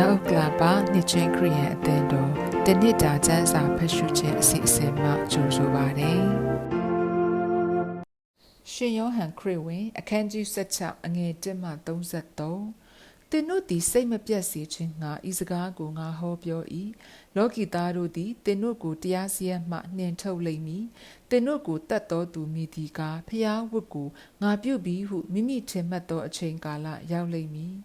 မြောက်ဥက္ကလာပါနှစ်ချင်းခရီးယန်အသင်းတော်တနစ်တာကျမ်းစာဖတ်ရှုခြင်းအစီအစဉ်မှကြိုဆိုပါရစေ။ရှင်ယောဟန်ခရစ်ဝင်အခန်းကြီး16အငယ်1မှ33သင်တို့သည်စိတ်မပြတ်စေခြင်းငါဤစကားကိုငါဟောပြော၏လောကီသားတို့သည်သင်တို့ကိုတရားစီရင်မှနှင်ထုတ်လိမ့်မည်သင်တို့ကိုတတ်တော်သူမိသည်ကားဖျားဝတ်ကိုငါပြုပြီးဟုမိမိထင်မှတ်သောအချိန်ကာလရောက်လိမ့်မည်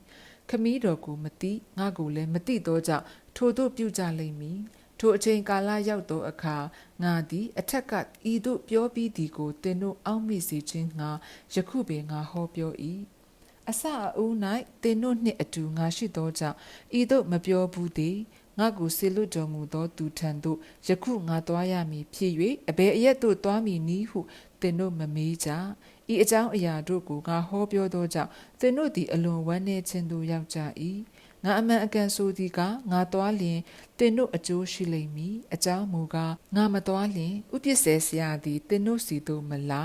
ခမည်းတော်ကိုမသိငါကိုလည်းမသိသောကြောင့်ထိုတို့ပြုကြလိမ့်မည်ထိုအချိန်ကာလရောက်သောအခါငါသည်အထက်ကဤသို့ပြောပြီးသည်ကိုသင်တို့အောက်မေ့စေခြင်းငါယခုပင်ငါဟောပြော၏အစအဦး၌သင်တို့နှင့်အတူငါရှိသောကြောင့်ဤသို့မပြောဘူးသည်ငါကိုဆေလွတ်တော်မူသောသူထံသို့ယခုငါသွားရမည်ဖြစ်၍အဘယ်အရက်သို့သွားမည်နည်းဟု သင်တို့မမေးကြဤအကြောင်းအရာတို့ကိုငါဟောပြောသောကြောင့်သင်တို့သည်အလွန်ဝမ်းနည်းခြင်းသို့ရောက်ကြ၏ ငါအမှန်အကန်ဆိုသည်ကငါသွားလျင်တင်တို့အကျိုးရှိလိမ့်မည်အကြောင်းမူကားငါမသွားလျင်ဥပစ္စေဆရာသည်တင်တို့စီသို့မလာ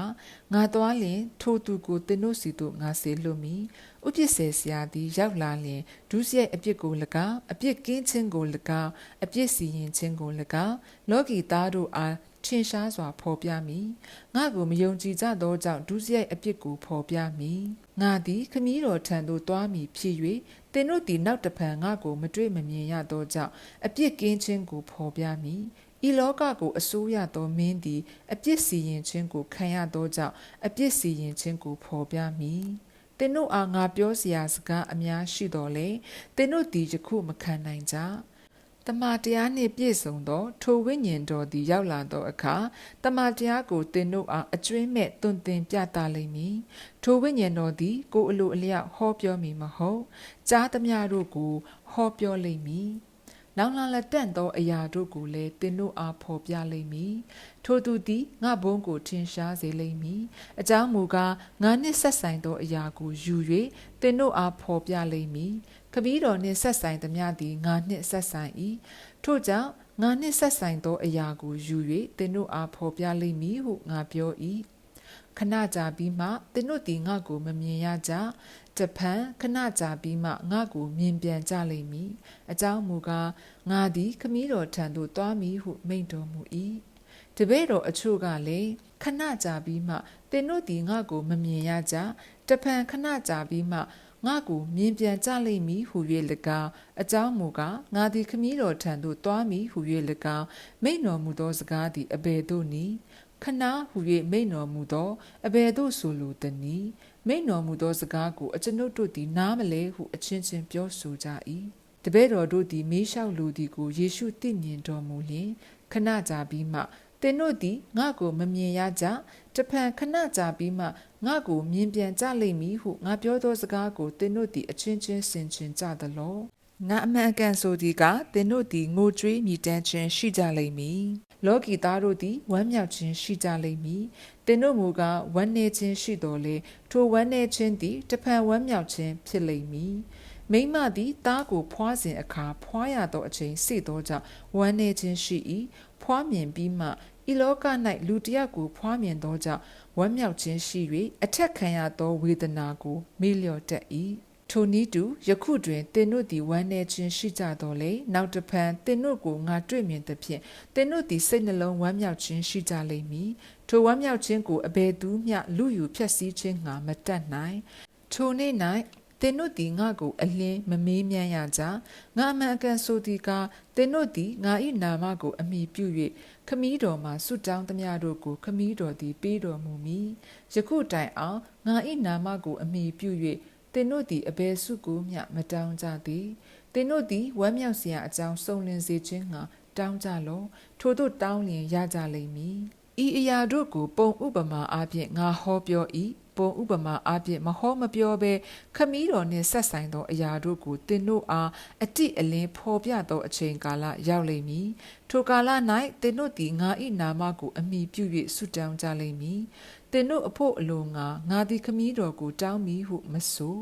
ငါသွားလျင်ထိုသူကိုတင်တို့စီသို့ငါစေလွတ်မည်ဥပစ္စေဆရာသည်ရောက်လာလျင်ဒုစရိုက်အပြစ်ကို၎င်းအပြစ်ကင်းခြင်းကို၎င်းအပြစ်စီရင်ခြင်းကို၎င်းလောကီသားတို့အားထင်ရှားစွာဖော်ပြမည်ငါကိုမယုံကြည်ကြသောကြောင့်ဒုစရိုက်အပြစ်ကိုဖော်ပြမည်ငါသည်ခမည်းတော်ထံသို့သွားမည်ဖြစ်၍သင်တို့သည်နောက်တဖန်ငါကိုမတွေ့မမြင်ရသောကြောင့်အပြစ်ကင်းခြင်းကိုဖော်ပြမည်ဤလောကကိုအစိုးရသောမင်းသည်အပြစ်စီရင်ခြင်းကိုခံရသောကြောင့်အပြစ်စီရင်ခြင်းကိုဖော်ပြမည်သင်တို့အားငါပြောစရာစကားအများရှိတော်လေသင်တို့သည်ယခုမခံနိုင်ကြ တမန်တရားနှင့်ပြည့်စုံသော ထိုဝိညာဉ်တော်သည်ရောက်လာသောအခါတမန်တရားကိုသင်တို့အားအကျွင်းမဲ့တွင်တင်ပြသလိမ့်မည်ထိုဝိညာဉ်တော်သည်ကိုယ်အလိုအလျောက်ဟောပြောမည်မဟုတ်ကြားသမျှတို့ကိုဟောပြောလိမ့်မည်နောင်လာလက်တန့်သောအရာတို့ကိုလည်းသင်တို့အားဖော်ပြလိမ့်မည်ထိုသူသည်ငါဘုန်းကိုထင်ရှားစေလိမ့်မည်အကြောင်းမူကားငါနှင့်ဆက်ဆိုင်သောအရာကိုယူ၍သင်တို့အားဖော်ပြလိမ့်မည် ခပီးတော်နှင့်ဆက်ဆိုင်သမျှသည်ငါနှင့်ဆက်ဆိုင်၏ထို့ကြောင့်ငါနှင့်ဆက်ဆိုင်သောအရာကိုယူ၍သင်တို့အားဖော်ပြလိမ့်မည်ဟုငါပြော၏ခဏကြာပြီးမှသင်တို့သည်ငါကိုမမြင်ရကြတဖန်ခဏကြာပြီးမှငါကိုမြင်ပြန်ကြလိမ့်မည်အကြောင်းမူကားငါသည်ခမည်းတော်ထံသို့သွားမည်ဟုမိန့်တော်မူ၏တပည့်တော်အချို့ကလည်းခဏကြာပြီးမှသင်တို့သည်ငါကိုမမြင်ရကြတဖန်ခဏကြာပြီးမှ ငါကိုမြင်ပြန်ကြလိမ့်မည်ဟု၍၎င်းအကြောင်းမူကားငါသည်ခမည်းတော်ထံသို့သွားမည်ဟု၍၎င်းမိန့်တော်မူသောစကားသည်အဘယ်သို့နည်းခဏဟု၍မိန့်တော်မူသောအဘယ်သို့ဆိုလိုသနည်းမိန့်တော်မူသောစကားကိုအကျွန်ုပ်တို့သည်နားမလဲဟုအချင်းချင်းပြောဆိုကြ၏တပည့်တော်တို့သည်မေးလျှောက်လိုသည်ကိုယေရှုသိမြင်တော်မူလျင်ခဏကြာပြီးမှ သင်တို့သည်ငါ့ကိုမမြင်ရကြတဖန်ခဏကြာပြီးမှငါ့ကိုမြင်ပြန်ကြလိမ့်မည်ဟုငါပြောသောစကားကိုသင်တို့သည်အချင်းချင်းဆင်ခြင်ကြသလောငါအမှန်အကန်ဆိုသည်ကသင်တို့သည်ငိုကြွေးမြည်တမ်းခြင်းရှိကြလိမ့်မည်လောကီသားတို့သည်ဝမ်းမြောက်ခြင်းရှိကြလိမ့်မည်သင်တို့မူကားဝမ်းနည်းခြင်းရှိတော်လေထိုဝမ်းနည်းခြင်းသည်တဖန်ဝမ်းမြောက်ခြင်းဖြစ်လိမ့်မည် မိမသည်သားကိုဖွားစဉ်အခါဖွားရသောအချိန်စေသောကြောင့်ဝမ်းနည်းခြင်းရှိ၏ဖွားမြင်ပြီးမှဤလောက၌လူတယောက်ကိုဖွားမြင်သောကြောင့်ဝမ်းမြောက်ခြင်းရှိ၍အထက်ခံရသောဝေဒနာကိုမေ့လျော့တတ်၏ထိုနည်းတူယခုတွင်တင်တို့သည်ဝမ်းနည်းခြင်းရှိကြတော်လေနောက်တဖန်တင်တို့ကိုငါတွေ့မြင်သဖြင့်တင်တို့သည်စိတ်နှလုံးဝမ်းမြောက်ခြင်းရှိကြလိမ့်မည်ထိုဝမ်းမြောက်ခြင်းကိုအဘယ်သူမျှလူယူဖျက်ဆီးခြင်းငါမတတ်နိုင်ထိုနေ့၌ သင်တို့သည်ငါကိုအလင်းမမေးမြန်းရကြငါအမှန်အကန်ဆိုသည်ကားသင်တို့သည်ငါ၏နာမကိုအမိပြု၍ခမည်းတော်မှဆုတောင်းသမျှတို့ကိုခမည်းတော်သည်ပေးတော်မူမည်ယခုတိုင်အောင်ငါ၏နာမကိုအမိပြု၍သင်တို့သည်အဘယ်ဆုကိုမျှမတောင်းကြသည်သင်တို့သည်ဝမ်းမြောက်စရာအကြောင်းစုံလင်စေခြင်းငှာတောင်းကြလောထို့သို့တောင်းလျင်ရကြလိမ့်မည် ဤအရာတို့ကိုပုံဥပမာအပြင်ငါဟောပြော၏ပုံဥပမာအပြင်မဟောမပြောဘဲခမည်းတော်နှင့်ဆက်ဆိုင်သောအရာတို့ကိုသင်တို့အားအတိအလင်းဖော်ပြသောအချိန်ကာလရောက်လိမ့်မည်ထိုကာလ၌သင်တို့သည်ငါ၏နာမကိုအမိပြု၍ဆုတောင်းကြလိမ့်မည် သင်တို့အဖို့အလိုငါငါသည်ခမည်းတော်ကိုတောင်းမည်ဟုမဆို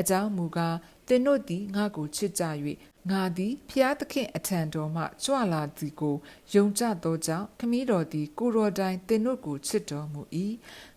အကြောင်းမူကားသင်တို့သည်ငါကိုချစ်ကြ၍ငါသည်ဖျားသခင်အထံတော်မှကြွလာသည်ကိုယုံကြသောကြောင့်ခမည်းတော်သည်ကိုရော်တိုင်းသင်တို့ကိုချစ်တော်မူ၏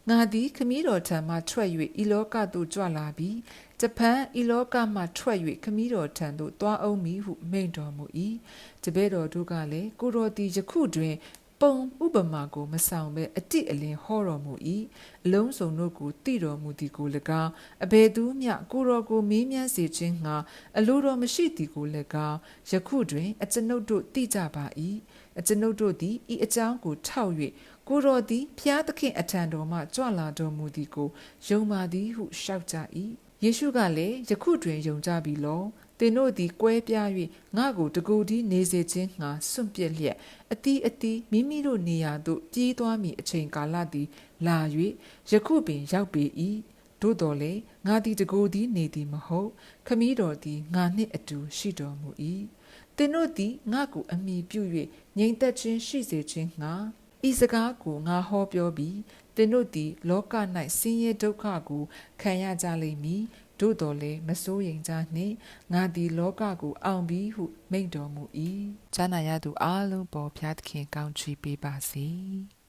ငါသည်ခမည်းတော်ထံမှထွက်၍ဤလောကသို့ကြွလာပြီးဂျပန်ဤလောကမှထွက်၍ခမည်းတော်ထံသို့သွားအောင်မည်ဟုမိန့်တော်မူ၏တပည့်တော်တို့ကလည်းကိုတော်သည်ယခုတွင် ပုံဥပမာကိုမဆောင်ဘဲအတိအလင်းဟောတော်မူ၏အလုံးစုံတို့ကိုတည်တော်မူသည်ကို၎င်းအဘယ်သူမျှကိုတော်ကိုမေးမြန်းစေခြင်းငှာအလိုတော်မရှိသည်ကို၎င်းယခုတွင်အကျွန်ုပ်တို့သိကြပါ၏အကျွန်ုပ်တို့သည်ဤအကြောင်းကိုထောက်၍ကိုတော်သည်ဖျားသခင်အထံတော်မှကြွလာတော်မူသည်ကိုယုံပါသည်ဟုလျှောက်ကြ၏ယေရှုကလည်းယခုတွင်ယုံကြပြီလော သင်တို့သည်ကွဲပြား၍ငါကိုတကူဒီနေစေခြင်းငှာစွန့်ပစ်လျက်အတီးအတီးမိမိတို့နေရာသို့ပြေးသွားမည်အချိန်ကာလသည် လာ၍ယခုပင်ရောက်ပေ၏သို့တော်လည်းငါသည်တကူဒီနေသည်မဟုတ် ခမည်းတော်သည်ငါနှင့်အတူရှိတော်မူ၏သင်တို့သည်ငါကိုအမိပြု၍ငြိမ်သက်ခြင်းရှိစေခြင်းငှာဤစကားကိုငါဟောပြောပြီးသင်တို့သည်လောက၌ဆင်းရဲဒုက္ခကိုခံရကြလိမ့်မည် တို့တော်လည်းမစိုးရိမ်ကြနှင့်ငါသည်လောကကိုအောင်ပြီးဟုမိန့်တော်မူ၏ဈာနာရသူအလုံးပေါ်ဖျားသခင်ကောင်းချီးပေးပါစေ။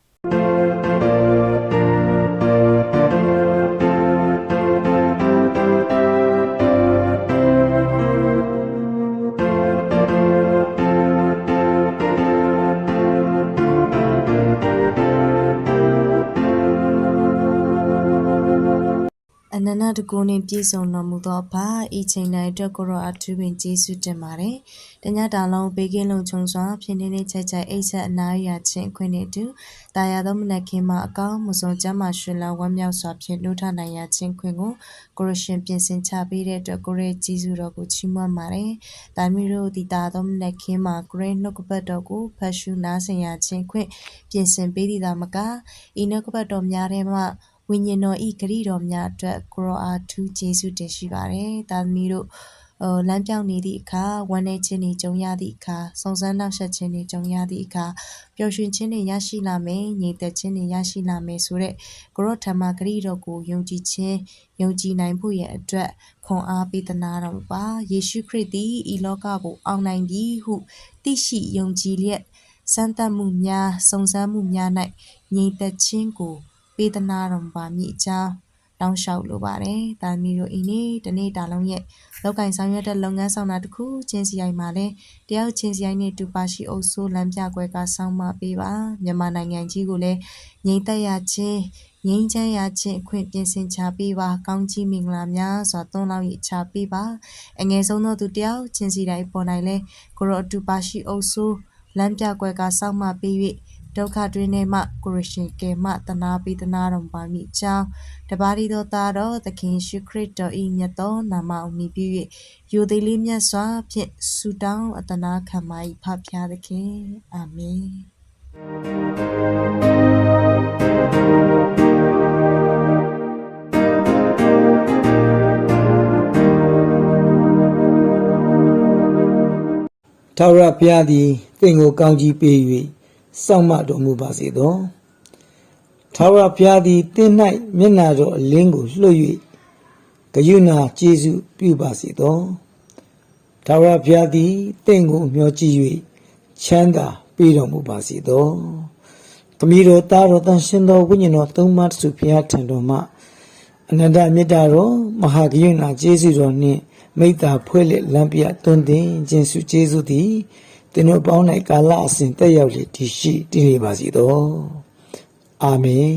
နန္တတကူနှင့်ပြည့်စုံတော်မူသောဘာဤချိန်တိုင်းအတွက်ကိုရောအထူးပင်ကျေးဇူးတင်ပါတယ်။တညတာလုံးဘေးကင်းလုံခြုံစွာဖြစ်နေနေချိုက်ချိုက်အိတ်ဆက်အနားရခြင်းခွင့်နေတူတာယာသောမနက်ခင်းမှာအကောင်းမစွန်ကျမ်းမာရှင်လဝမ်းမြောက်စွာဖြင့်နှုတ်ထနိုင်ရခြင်းခွင့်ကိုကိုရရှင်ပြင်ဆင်ချပေးတဲ့အတွက်ကိုရဲကျေးဇူးတော်ကိုချီးမွမ်းပါတယ်။ဒါမျိုးတို့ဒီတာသောမနက်ခင်းမှာကိုရဲနှုတ်ကပတ်တော်ကိုဖတ်ရှုနားဆင်ရခြင်းခွင့်ပြင်ဆင်ပေးသည်သာမကဤနှုတ်ကပတ်တော်များထဲမှ ဝိညာဉ်တော်ဤဂရိတော်များအတွက်ကိုရောအားထူးကျေးဇူးတင်ရှိပါတယ်။ဒါသမီးတို့အော်လမ်းပြောင်းနေသည့်အခါဝမ်းနည်းခြင်းတွေကြုံရသည့်အခါစုံစမ်းနှောက်ယှက်ခြင်းတွေကြုံရသည့်အခါပျော်ရွှင်ခြင်းတွေရရှိလာမယ်ညီသက်ခြင်းတွေရရှိလာမယ်ဆိုတဲ့ကိုရောဓမ္မဂရိတော်ကိုယုံကြည်ခြင်းယုံကြည်နိုင်ဖို့ရဲ့အတွက်ခွန်အားပေးသနာတော်မူပါယေရှုခရစ်သည်ဤလောကကိုအောင်နိုင်ပြီဟုသိရှိယုံကြည်လျက်စမ်းသပ်မှုများစုံစမ်းမှုများ၌ညီသက်ခြင်းကို ပေးသနာတော်မူပါမည်အကြောင်းတောင်းလျှောက်လိုပါတယ်။ဒါမီတို့ဤနေ့တနေ့တာလုံးရဲ့လောက်ကင်ဆောင်ရွက်တဲ့လုပ်ငန်းဆောင်တာတစ်ခုချင်းစီတိုင်းမှာလဲတယောက်ချင်းစီတိုင်းနဲ့တူပါရှိအုပ်ဆိုးလမ်းပြကွဲကဆောင်းမပေးပါမြန်မာနိုင်ငံကြီးကိုလည်းငြိမ်သက်ရခြင်းငြိမ်းချမ်းရခြင်းအခွင့်ပြင်ဆင်ချပေးပါကောင်းကြီးမင်္ဂလာများစွာသွန်လောင်းရချပေးပါအငယ်ဆုံးသောသူတယောက်ချင်းစီတိုင်းပေါ်နိုင်လဲကိုရောအတူပါရှိအုပ်ဆိုးလမ်းပြကွဲကဆောင်းမပေး၍ ဒုက္ခတွင်ထဲမှကိုရရှင်ကယ်မတနာပေးတနာတော်ပါမိအကြောင်းတပါးရီသောသားတော်သခင်ရှုခရစ်တော်၏မြတ်သောနာမအမိပြု၍ယူသည်လေးမြတ်စွာဖြင့်ဆုတောင်းအတနာခံပါ၏ဖဖျားသခင်အာမင်ထာဝရဘုရားသည်သင်ကိုကောင်းကြီးပေး၍ စောင့်မတော်မူပါစေသောထာဝရဘုရားသည်သင်၌မျက်နာတော်အလင်းကိုလွှတ်၍ဂယုဏကျေးဇူးပြုပါစေသောထာဝရဘုရားသည်သင်ကိုမျှော်ကြည့်၍ချမ်းသာပေးတော်မူပါစေသောခမည်းတော်သားတော်တန်ရှင်သောဝိညာဉ်တော်သုံးပါးစုဘုရားထံတော်မှအနန္တမေတ္တာတော်မဟာဂယုဏကျေးဇူးတော်နှင့်မိတ္တာဖွဲ့လက်လမ်းပြတွင်တင်ခြင်းစုကျေးဇူးသည် သင်တို့ပေါင်း၌ကာလအစဉ်တက်ရောက်လေတည်ရှိတည်နေပါစေသောအာမင်